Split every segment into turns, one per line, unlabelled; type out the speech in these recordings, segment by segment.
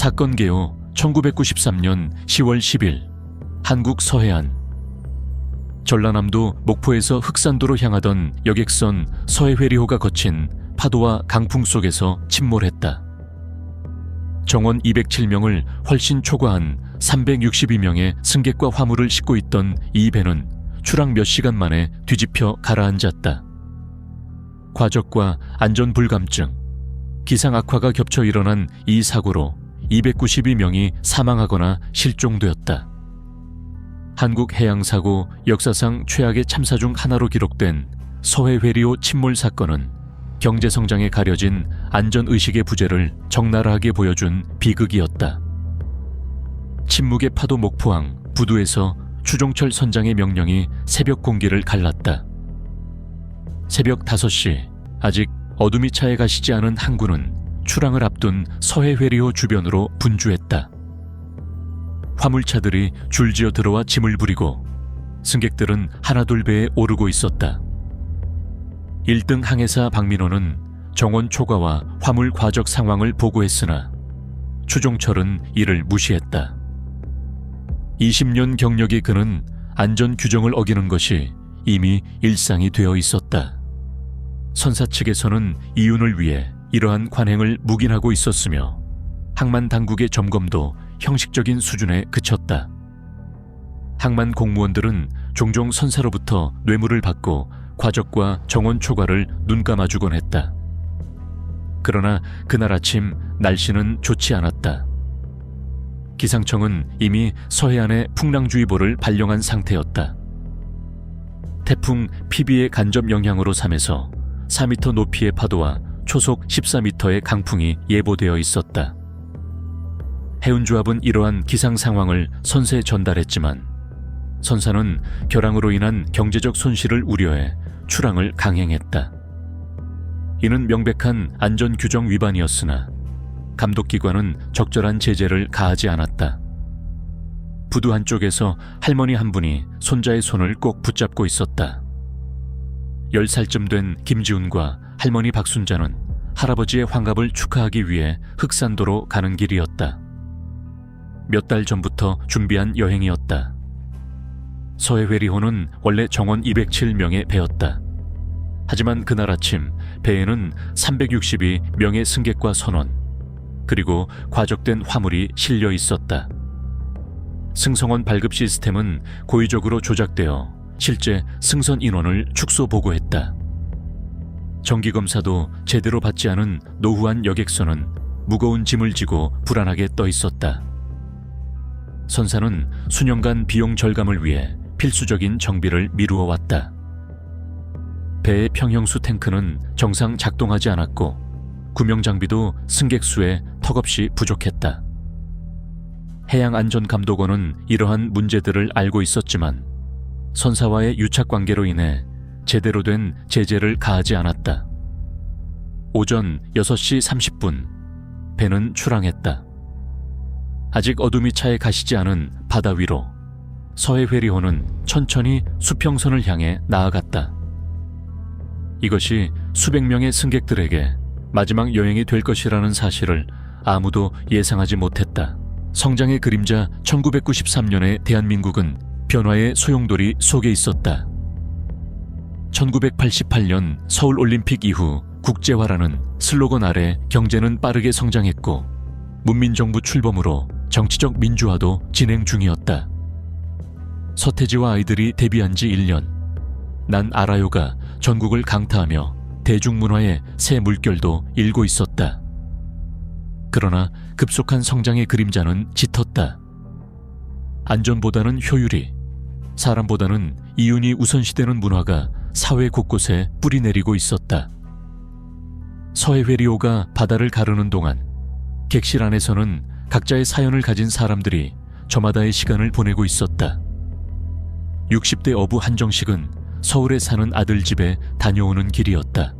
사건 개요 1993년 10월 10일 한국 서해안 전라남도 목포에서 흑산도로 향하던 여객선 서해회리호가 거친 파도와 강풍 속에서 침몰했다. 정원 207명을 훨씬 초과한 362명의 승객과 화물을 싣고 있던 이 배는 추락 몇 시간 만에 뒤집혀 가라앉았다. 과적과 안전 불감증, 기상 악화가 겹쳐 일어난 이 사고로 292명이 사망하거나 실종되었다. 한국 해양사고 역사상 최악의 참사 중 하나로 기록된 서해 회리호 침몰 사건은 경제 성장에 가려진 안전 의식의 부재를 적나라하게 보여준 비극이었다. 침묵의 파도 목포항 부두에서 추종철 선장의 명령이 새벽 공기를 갈랐다. 새벽 5시 아직 어둠이 차에 가시지 않은 항구는 출항을 앞둔 서해 회리호 주변으로 분주했다. 화물차들이 줄지어 들어와 짐을 부리고 승객들은 하나둘 배에 오르고 있었다. 1등 항해사 박민호는 정원 초과와 화물 과적 상황을 보고했으나 추종철은 이를 무시했다. 20년 경력의 그는 안전 규정을 어기는 것이 이미 일상이 되어 있었다. 선사 측에서는 이윤을 위해 이러한 관행을 묵인하고 있었으며 항만 당국의 점검도 형식적인 수준에 그쳤다. 항만 공무원들은 종종 선사로부터 뇌물을 받고 과적과 정원 초과를 눈감아주곤 했다. 그러나 그날 아침 날씨는 좋지 않았다. 기상청은 이미 서해안에 풍랑주의보를 발령한 상태였다. 태풍 피비의 간접 영향으로 삼해서 4m 높이의 파도와 초속 14m의 강풍이 예보되어 있었다. 해운조합은 이러한 기상 상황을 선사에 전달했지만 선사는 결항으로 인한 경제적 손실을 우려해 출항을 강행했다. 이는 명백한 안전 규정 위반이었으나 감독기관은 적절한 제재를 가하지 않았다. 부두 한쪽에서 할머니 한 분이 손자의 손을 꼭 붙잡고 있었다. 10살쯤 된 김지훈과 할머니 박순자는 할아버지의 환갑을 축하하기 위해 흑산도로 가는 길이었다. 몇 달 전부터 준비한 여행이었다. 서해회리호는 원래 정원 207명의 배였다. 하지만 그날 아침 배에는 362명의 승객과 선원, 그리고 과적된 화물이 실려 있었다. 승성원 발급 시스템은 고의적으로 조작되어 실제 승선 인원을 축소 보고했다. 정기검사도 제대로 받지 않은 노후한 여객선은 무거운 짐을 지고 불안하게 떠 있었다. 선사는 수년간 비용 절감을 위해 필수적인 정비를 미루어 왔다. 배의 평형수 탱크는 정상 작동하지 않았고 구명 장비도 승객 수에 턱없이 부족했다. 해양안전감독원은 이러한 문제들을 알고 있었지만 선사와의 유착 관계로 인해 제대로 된 제재를 가하지 않았다. 오전 6시 30분 배는 출항했다. 아직 어둠이 차에 가시지 않은 바다 위로 서해 회리호는 천천히 수평선을 향해 나아갔다. 이것이 수백 명의 승객들에게 마지막 여행이 될 것이라는 사실을 아무도 예상하지 못했다. 성장의 그림자 1993년의 대한민국은 변화의 소용돌이 속에 있었다. 1988년 서울 올림픽 이후 국제화라는 슬로건 아래 경제는 빠르게 성장했고 문민정부 출범으로 정치적 민주화도 진행 중이었다. 서태지와 아이들이 데뷔한 지 1년. 난 알아요가 전국을 강타하며 대중문화의 새 물결도 일고 있었다. 그러나 급속한 성장의 그림자는 짙었다. 안전보다는 효율이, 사람보다는 이윤이 우선시되는 문화가 사회 곳곳에 뿌리 내리고 있었다. 서해회리호가 바다를 가르는 동안 객실 안에서는 각자의 사연을 가진 사람들이 저마다의 시간을 보내고 있었다. 60대 어부 한정식은 서울에 사는 아들 집에 다녀오는 길이었다.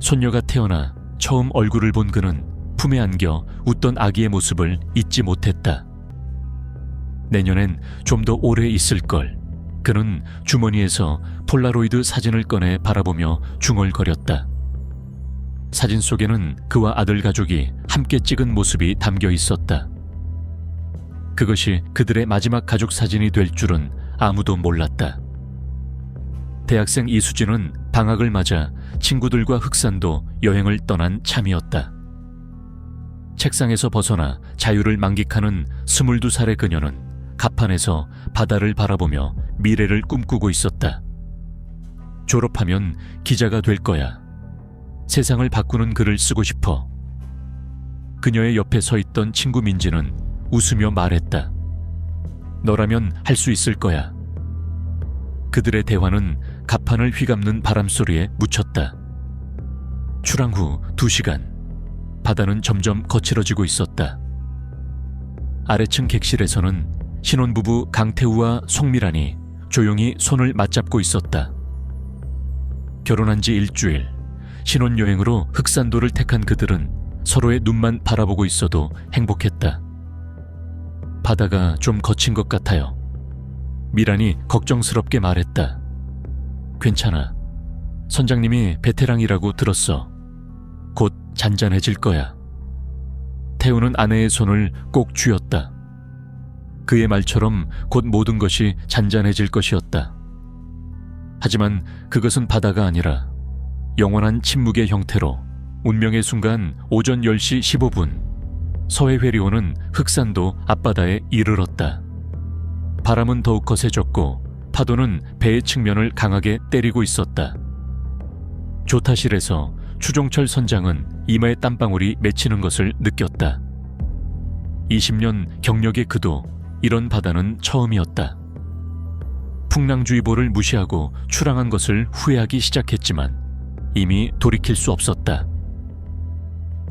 손녀가 태어나 처음 얼굴을 본 그는 품에 안겨 웃던 아기의 모습을 잊지 못했다. 내년엔 좀 더 오래 있을 걸. 그는 주머니에서 폴라로이드 사진을 꺼내 바라보며 중얼거렸다. 사진 속에는 그와 아들 가족이 함께 찍은 모습이 담겨 있었다. 그것이 그들의 마지막 가족 사진이 될 줄은 아무도 몰랐다. 대학생 이수진은 방학을 맞아 친구들과 흑산도 여행을 떠난 참이었다. 책상에서 벗어나 자유를 만끽하는 22살의 그녀는 갑판에서 바다를 바라보며 미래를 꿈꾸고 있었다. 졸업하면 기자가 될 거야. 세상을 바꾸는 글을 쓰고 싶어. 그녀의 옆에 서 있던 친구 민지는 웃으며 말했다. 너라면 할 수 있을 거야. 그들의 대화는 갑판을 휘감는 바람 소리에 묻혔다. 출항 후 두 시간. 바다는 점점 거칠어지고 있었다. 아래층 객실에서는 신혼부부 강태우와 송미란이 조용히 손을 맞잡고 있었다. 결혼한 지 일주일, 신혼여행으로 흑산도를 택한 그들은 서로의 눈만 바라보고 있어도 행복했다. 바다가 좀 거친 것 같아요. 미란이 걱정스럽게 말했다. 괜찮아. 선장님이 베테랑이라고 들었어. 곧 잔잔해질 거야. 태우는 아내의 손을 꼭 쥐었다. 그의 말처럼 곧 모든 것이 잔잔해질 것이었다. 하지만 그것은 바다가 아니라 영원한 침묵의 형태로 운명의 순간 오전 10시 15분 서해 회리호는 흑산도 앞바다에 이르렀다. 바람은 더욱 거세졌고 파도는 배의 측면을 강하게 때리고 있었다. 조타실에서 추종철 선장은 이마에 땀방울이 맺히는 것을 느꼈다. 20년 경력의 그도 이런 바다는 처음이었다. 풍랑주의보를 무시하고 출항한 것을 후회하기 시작했지만 이미 돌이킬 수 없었다.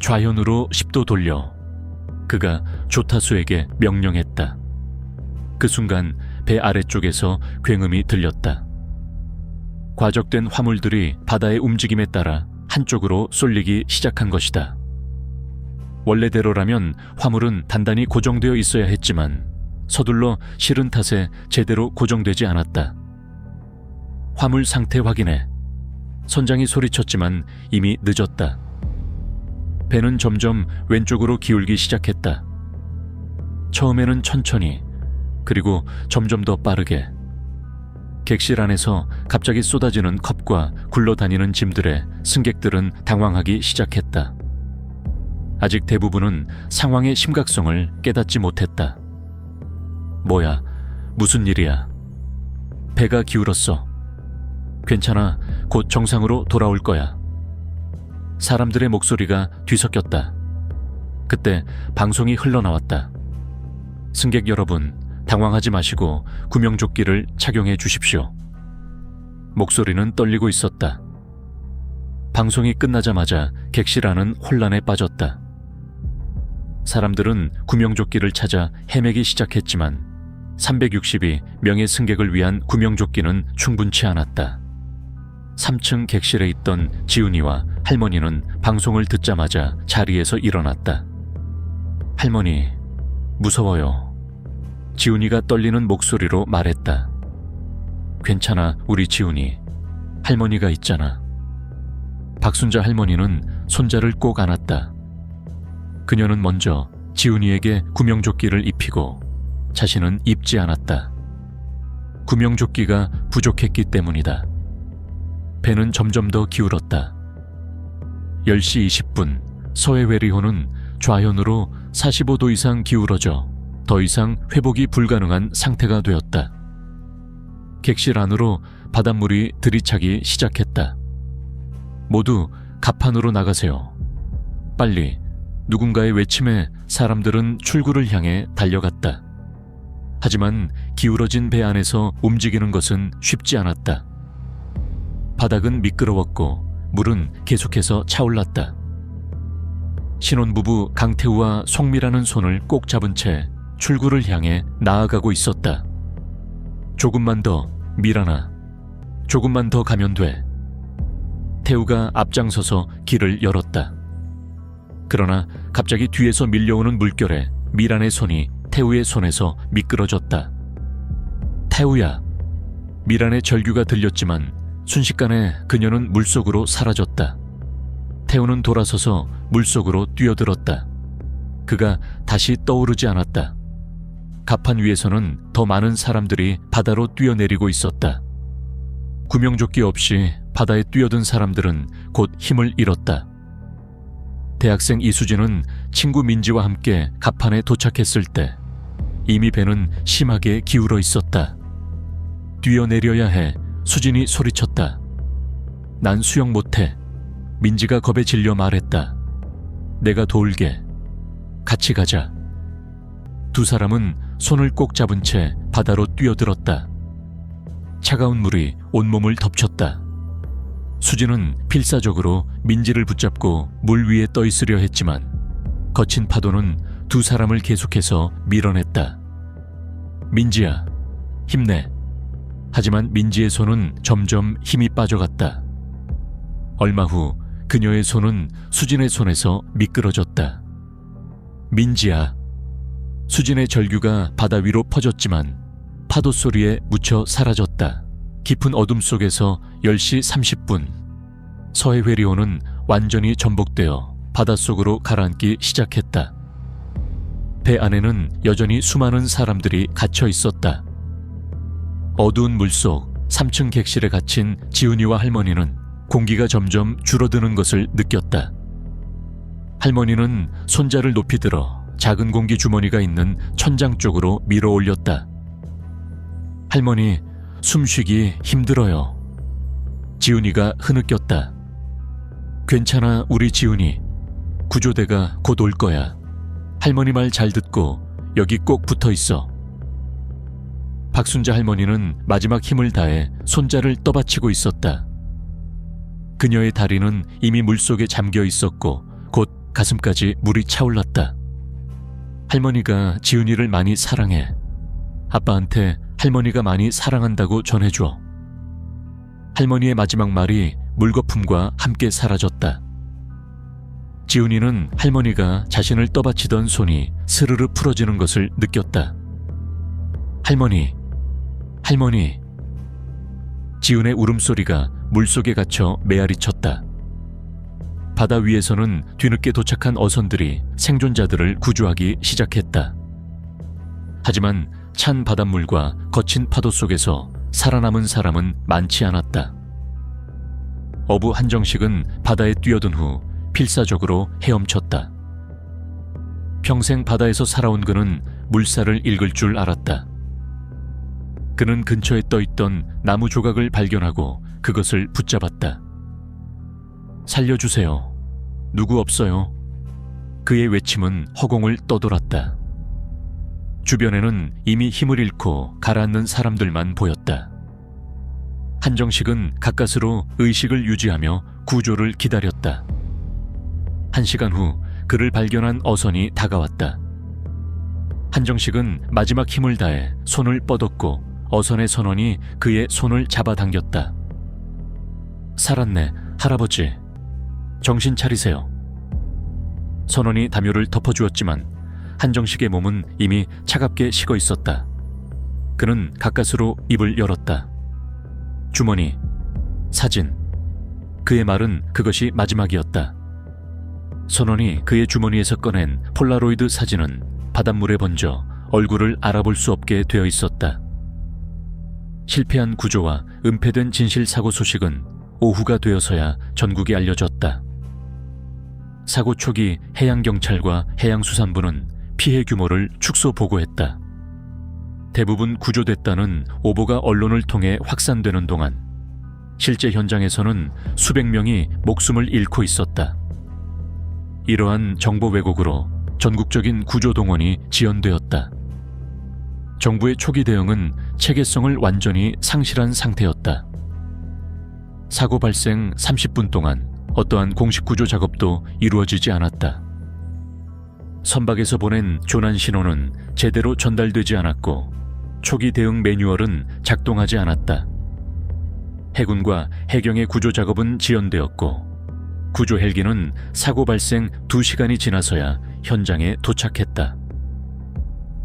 좌현으로 10도 돌려 그가 조타수에게 명령했다. 그 순간 배 아래쪽에서 굉음이 들렸다. 과적된 화물들이 바다의 움직임에 따라 한쪽으로 쏠리기 시작한 것이다. 원래대로라면 화물은 단단히 고정되어 있어야 했지만 서둘러 실은 탓에 제대로 고정되지 않았다. 화물 상태 확인해. 선장이 소리쳤지만 이미 늦었다. 배는 점점 왼쪽으로 기울기 시작했다. 처음에는 천천히, 그리고 점점 더 빠르게. 객실 안에서 갑자기 쏟아지는 컵과 굴러다니는 짐들에 승객들은 당황하기 시작했다. 아직 대부분은 상황의 심각성을 깨닫지 못했다. 뭐야, 무슨 일이야? 배가 기울었어. 괜찮아, 곧 정상으로 돌아올 거야. 사람들의 목소리가 뒤섞였다. 그때 방송이 흘러나왔다. 승객 여러분, 당황하지 마시고 구명조끼를 착용해 주십시오. 목소리는 떨리고 있었다. 방송이 끝나자마자 객실 안은 혼란에 빠졌다. 사람들은 구명조끼를 찾아 헤매기 시작했지만 360이 명예 승객을 위한 구명조끼는 충분치 않았다. 3층 객실에 있던 지훈이와 할머니는 방송을 듣자마자 자리에서 일어났다. 할머니, 무서워요. 지훈이가 떨리는 목소리로 말했다. 괜찮아, 우리 지훈이. 할머니가 있잖아. 박순자 할머니는 손자를 꼭 안았다. 그녀는 먼저 지훈이에게 구명조끼를 입히고 자신은 입지 않았다. 구명조끼가 부족했기 때문이다. 배는 점점 더 기울었다. 10시 20분 서해 외리호는 좌현으로 45도 이상 기울어져 더 이상 회복이 불가능한 상태가 되었다. 객실 안으로 바닷물이 들이차기 시작했다. 모두 갑판으로 나가세요. 빨리 누군가의 외침에 사람들은 출구를 향해 달려갔다. 하지만 기울어진 배 안에서 움직이는 것은 쉽지 않았다. 바닥은 미끄러웠고 물은 계속해서 차올랐다. 신혼부부 강태우와 송미라는 손을 꼭 잡은 채 출구를 향해 나아가고 있었다. 조금만 더, 미라나. 조금만 더 가면 돼. 태우가 앞장서서 길을 열었다. 그러나 갑자기 뒤에서 밀려오는 물결에 미란의 손이 태우의 손에서 미끄러졌다. 태우야. 미란의 절규가 들렸지만 순식간에 그녀는 물속으로 사라졌다. 태우는 돌아서서 물속으로 뛰어들었다. 그가 다시 떠오르지 않았다. 갑판 위에서는 더 많은 사람들이 바다로 뛰어내리고 있었다. 구명조끼 없이 바다에 뛰어든 사람들은 곧 힘을 잃었다. 대학생 이수진은 친구 민지와 함께 갑판에 도착했을 때 이미 배는 심하게 기울어 있었다. 뛰어내려야 해. 수진이 소리쳤다. 난 수영 못해. 민지가 겁에 질려 말했다. 내가 도울게. 같이 가자. 두 사람은 손을 꼭 잡은 채 바다로 뛰어들었다. 차가운 물이 온몸을 덮쳤다. 수진은 필사적으로 민지를 붙잡고 물 위에 떠 있으려 했지만 거친 파도는 두 사람을 계속해서 밀어냈다. 민지야, 힘내. 하지만 민지의 손은 점점 힘이 빠져갔다. 얼마 후 그녀의 손은 수진의 손에서 미끄러졌다. 민지야. 수진의 절규가 바다 위로 퍼졌지만 파도 소리에 묻혀 사라졌다. 깊은 어둠 속에서 10시 30분 서해 회리호는 완전히 전복되어 바닷속으로 가라앉기 시작했다. 배 안에는 여전히 수많은 사람들이 갇혀 있었다. 어두운 물속 3층 객실에 갇힌 지훈이와 할머니는 공기가 점점 줄어드는 것을 느꼈다. 할머니는 손자를 높이 들어 작은 공기 주머니가 있는 천장 쪽으로 밀어 올렸다. 할머니, 숨쉬기 힘들어요. 지훈이가 흐느꼈다. 괜찮아, 우리 지훈이. 구조대가 곧 올 거야. 할머니 말 잘 듣고 여기 꼭 붙어 있어. 박순자 할머니는 마지막 힘을 다해 손자를 떠받치고 있었다. 그녀의 다리는 이미 물속에 잠겨 있었고 곧 가슴까지 물이 차올랐다. 할머니가 지훈이를 많이 사랑해. 아빠한테 할머니가 많이 사랑한다고 전해줘. 할머니의 마지막 말이 물거품과 함께 사라졌다. 지훈이는 할머니가 자신을 떠받치던 손이 스르르 풀어지는 것을 느꼈다. 할머니, 할머니. 지훈의 울음소리가 물속에 갇혀 메아리 쳤다. 바다 위에서는 뒤늦게 도착한 어선들이 생존자들을 구조하기 시작했다. 하지만 찬 바닷물과 거친 파도 속에서 살아남은 사람은 많지 않았다. 어부 한정식은 바다에 뛰어든 후 필사적으로 헤엄쳤다. 평생 바다에서 살아온 그는 물살을 읽을 줄 알았다. 그는 근처에 떠 있던 나무 조각을 발견하고 그것을 붙잡았다. 살려주세요. 누구 없어요. 그의 외침은 허공을 떠돌았다. 주변에는 이미 힘을 잃고 가라앉는 사람들만 보였다. 한정식은 가까스로 의식을 유지하며 구조를 기다렸다. 한 시간 후 그를 발견한 어선이 다가왔다. 한정식은 마지막 힘을 다해 손을 뻗었고 어선의 선원이 그의 손을 잡아당겼다. 살았네, 할아버지. 정신 차리세요. 선원이 담요를 덮어주었지만 한정식의 몸은 이미 차갑게 식어 있었다. 그는 가까스로 입을 열었다. 주머니, 사진. 그의 말은 그것이 마지막이었다. 선원이 그의 주머니에서 꺼낸 폴라로이드 사진은 바닷물에 번져 얼굴을 알아볼 수 없게 되어 있었다. 실패한 구조와 은폐된 진실 사고 소식은 오후가 되어서야 전국에 알려졌다. 사고 초기 해양경찰과 해양수산부는 피해 규모를 축소 보고했다. 대부분 구조됐다는 오보가 언론을 통해 확산되는 동안 실제 현장에서는 수백 명이 목숨을 잃고 있었다. 이러한 정보 왜곡으로 전국적인 구조 동원이 지연되었다. 정부의 초기 대응은 체계성을 완전히 상실한 상태였다. 사고 발생 30분 동안 어떠한 공식 구조 작업도 이루어지지 않았다. 선박에서 보낸 조난 신호는 제대로 전달되지 않았고 초기 대응 매뉴얼은 작동하지 않았다. 해군과 해경의 구조 작업은 지연되었고 구조 헬기는 사고 발생 2시간이 지나서야 현장에 도착했다.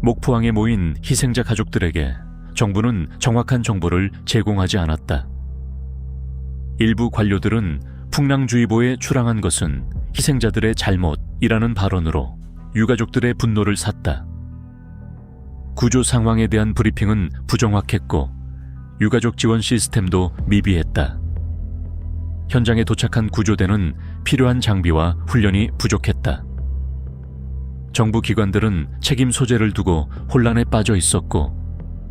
목포항에 모인 희생자 가족들에게 정부는 정확한 정보를 제공하지 않았다. 일부 관료들은 풍랑주의보에 출항한 것은 희생자들의 잘못이라는 발언으로 유가족들의 분노를 샀다. 구조 상황에 대한 브리핑은 부정확했고 유가족 지원 시스템도 미비했다. 현장에 도착한 구조대는 필요한 장비와 훈련이 부족했다. 정부 기관들은 책임 소재를 두고 혼란에 빠져 있었고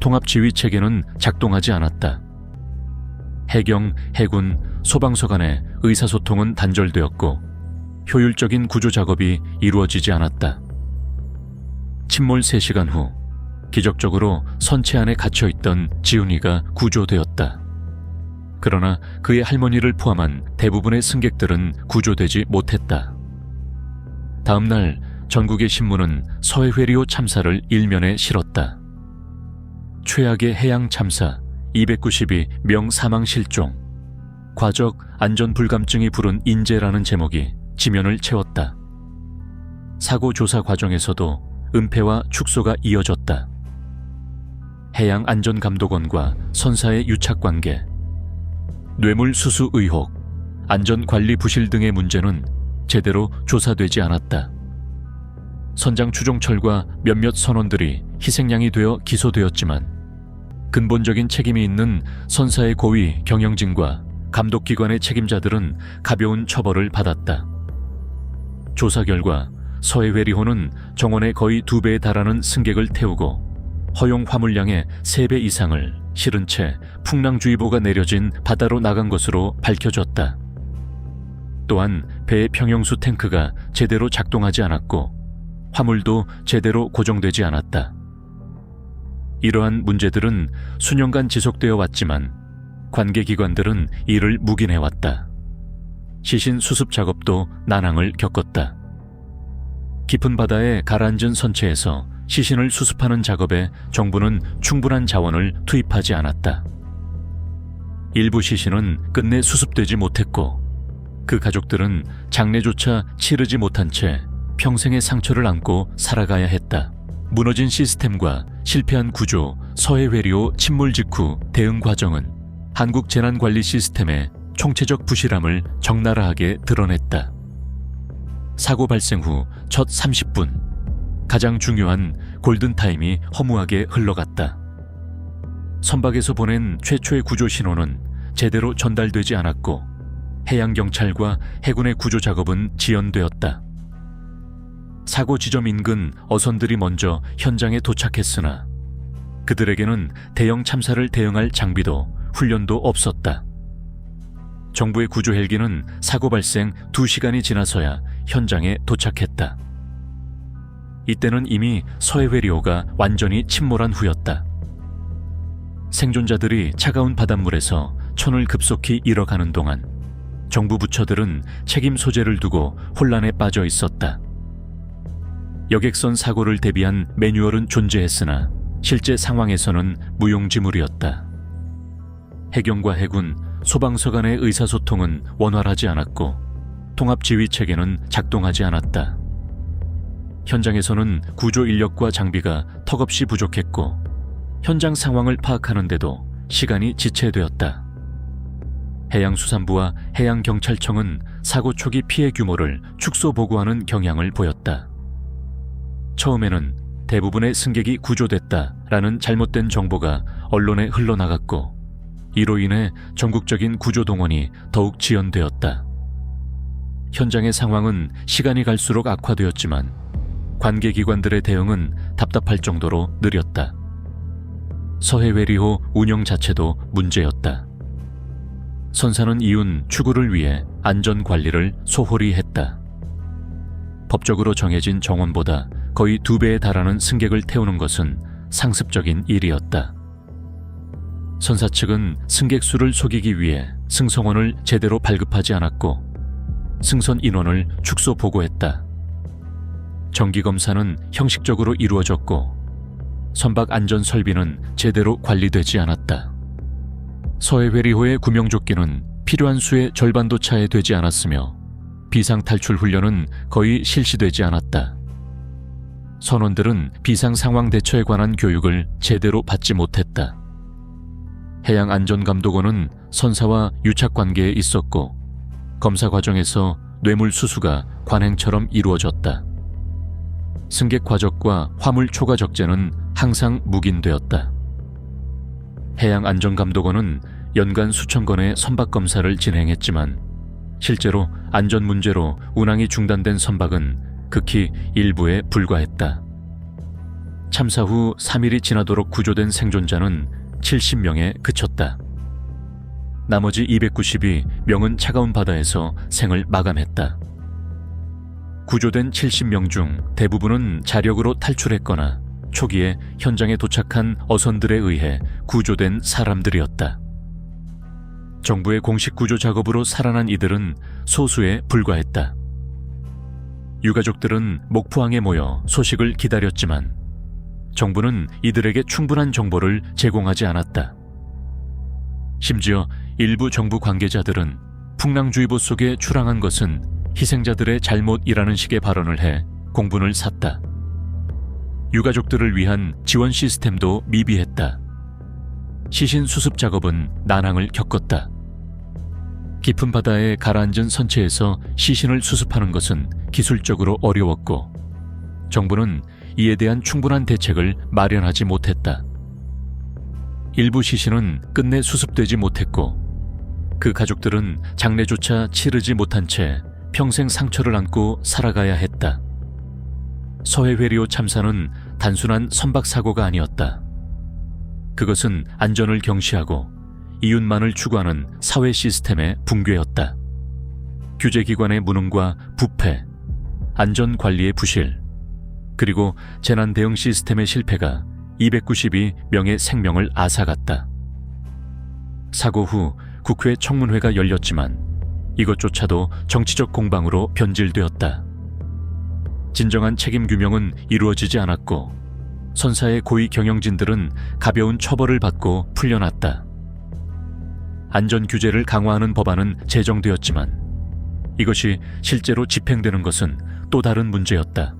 통합 지휘 체계는 작동하지 않았다. 해경, 해군, 소방서 간의 의사소통은 단절되었고 효율적인 구조 작업이 이루어지지 않았다. 침몰 3시간 후 기적적으로 선체 안에 갇혀 있던 지훈이가 구조되었다. 그러나 그의 할머니를 포함한 대부분의 승객들은 구조되지 못했다. 다음 날 전국의 신문은 서해회리호 참사를 일면에 실었다. 최악의 해양 참사 292 명 사망 실종 과적 안전 불감증이 부른 인재라는 제목이 지면을 채웠다. 사고 조사 과정에서도 은폐와 축소가 이어졌다. 해양 안전감독원과 선사의 유착 관계, 뇌물수수 의혹, 안전관리 부실 등의 문제는 제대로 조사되지 않았다. 선장 추종철과 몇몇 선원들이 희생양이 되어 기소되었지만 근본적인 책임이 있는 선사의 고위 경영진과 감독기관의 책임자들은 가벼운 처벌을 받았다. 조사 결과 서해회리호는 정원의 거의 두 배에 달하는 승객을 태우고 허용 화물량의 세 배 이상을 실은 채 풍랑주의보가 내려진 바다로 나간 것으로 밝혀졌다. 또한 배의 평형수 탱크가 제대로 작동하지 않았고 화물도 제대로 고정되지 않았다. 이러한 문제들은 수년간 지속되어 왔지만 관계기관들은 이를 묵인해왔다. 시신 수습 작업도 난항을 겪었다. 깊은 바다에 가라앉은 선체에서 시신을 수습하는 작업에 정부는 충분한 자원을 투입하지 않았다. 일부 시신은 끝내 수습되지 못했고 그 가족들은 장례조차 치르지 못한 채 평생의 상처를 안고 살아가야 했다. 무너진 시스템과 실패한 구조, 서해 회리호 침몰 직후 대응 과정은 한국 재난관리 시스템의 총체적 부실함을 적나라하게 드러냈다. 사고 발생 후 첫 30분, 가장 중요한 골든타임이 허무하게 흘러갔다. 선박에서 보낸 최초의 구조 신호는 제대로 전달되지 않았고 해양경찰과 해군의 구조 작업은 지연되었다. 사고 지점 인근 어선들이 먼저 현장에 도착했으나 그들에게는 대형 참사를 대응할 장비도 훈련도 없었다. 정부의 구조 헬기는 사고 발생 2시간이 지나서야 현장에 도착했다. 이때는 이미 서해회리호가 완전히 침몰한 후였다. 생존자들이 차가운 바닷물에서 천을 급속히 잃어가는 동안 정부 부처들은 책임 소재를 두고 혼란에 빠져 있었다. 여객선 사고를 대비한 매뉴얼은 존재했으나 실제 상황에서는 무용지물이었다. 해경과 해군, 소방서 간의 의사소통은 원활하지 않았고 통합지휘 체계는 작동하지 않았다. 현장에서는 구조 인력과 장비가 턱없이 부족했고 현장 상황을 파악하는데도 시간이 지체되었다. 해양수산부와 해양경찰청은 사고 초기 피해 규모를 축소 보고하는 경향을 보였다. 처음에는 대부분의 승객이 구조됐다라는 잘못된 정보가 언론에 흘러나갔고 이로 인해 전국적인 구조 동원이 더욱 지연되었다. 현장의 상황은 시간이 갈수록 악화되었지만 관계기관들의 대응은 답답할 정도로 느렸다. 서해외리호 운영 자체도 문제였다. 선사는 이윤 추구를 위해 안전 관리를 소홀히 했다. 법적으로 정해진 정원보다 거의 두 배에 달하는 승객을 태우는 것은 상습적인 일이었다. 선사 측은 승객 수를 속이기 위해 승성원을 제대로 발급하지 않았고 승선 인원을 축소 보고했다. 정기 검사는 형식적으로 이루어졌고 선박 안전 설비는 제대로 관리되지 않았다. 서해회리호의 구명조끼는 필요한 수의 절반도 차에 되지 않았으며 비상 탈출 훈련은 거의 실시되지 않았다. 선원들은 비상 상황 대처에 관한 교육을 제대로 받지 못했다. 해양안전감독원은 선사와 유착 관계에 있었고 검사 과정에서 뇌물 수수가 관행처럼 이루어졌다. 승객 과적과 화물 초과 적재는 항상 묵인되었다. 해양안전감독원은 연간 수천 건의 선박 검사를 진행했지만 실제로 안전 문제로 운항이 중단된 선박은 극히 일부에 불과했다. 참사 후 3일이 지나도록 구조된 생존자는 70명에 그쳤다. 나머지 290이 명은 차가운 바다에서 생을 마감했다. 구조된 70명 중 대부분은 자력으로 탈출했거나 초기에 현장에 도착한 어선들에 의해 구조된 사람들이었다. 정부의 공식 구조 작업으로 살아난 이들은 소수에 불과했다. 유가족들은 목포항에 모여 소식을 기다렸지만 정부는 이들에게 충분한 정보를 제공하지 않았다. 심지어 일부 정부 관계자들은 풍랑주의보 속에 출항한 것은 희생자들의 잘못이라는 식의 발언을 해 공분을 샀다. 유가족들을 위한 지원 시스템도 미비했다. 시신 수습 작업은 난항을 겪었다. 깊은 바다에 가라앉은 선체에서 시신을 수습하는 것은 기술적으로 어려웠고 정부는 이에 대한 충분한 대책을 마련하지 못했다. 일부 시신은 끝내 수습되지 못했고 그 가족들은 장례조차 치르지 못한 채 평생 상처를 안고 살아가야 했다. 서해 회리호 참사는 단순한 선박 사고가 아니었다. 그것은 안전을 경시하고 이윤만을 추구하는 사회 시스템의 붕괴였다. 규제기관의 무능과 부패, 안전 관리의 부실, 그리고 재난 대응 시스템의 실패가 292명의 생명을 앗아갔다. 사고 후 국회 청문회가 열렸지만 이것조차도 정치적 공방으로 변질되었다. 진정한 책임 규명은 이루어지지 않았고 선사의 고위 경영진들은 가벼운 처벌을 받고 풀려났다. 안전 규제를 강화하는 법안은 제정되었지만 이것이 실제로 집행되는 것은 또 다른 문제였다.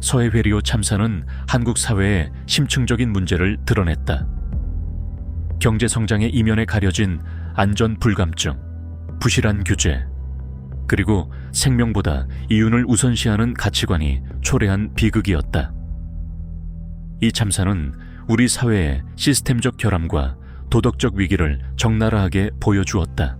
서해 회리호 참사는 한국 사회의 심층적인 문제를 드러냈다. 경제 성장의 이면에 가려진 안전 불감증, 부실한 규제, 그리고 생명보다 이윤을 우선시하는 가치관이 초래한 비극이었다. 이 참사는 우리 사회의 시스템적 결함과 도덕적 위기를 적나라하게 보여주었다.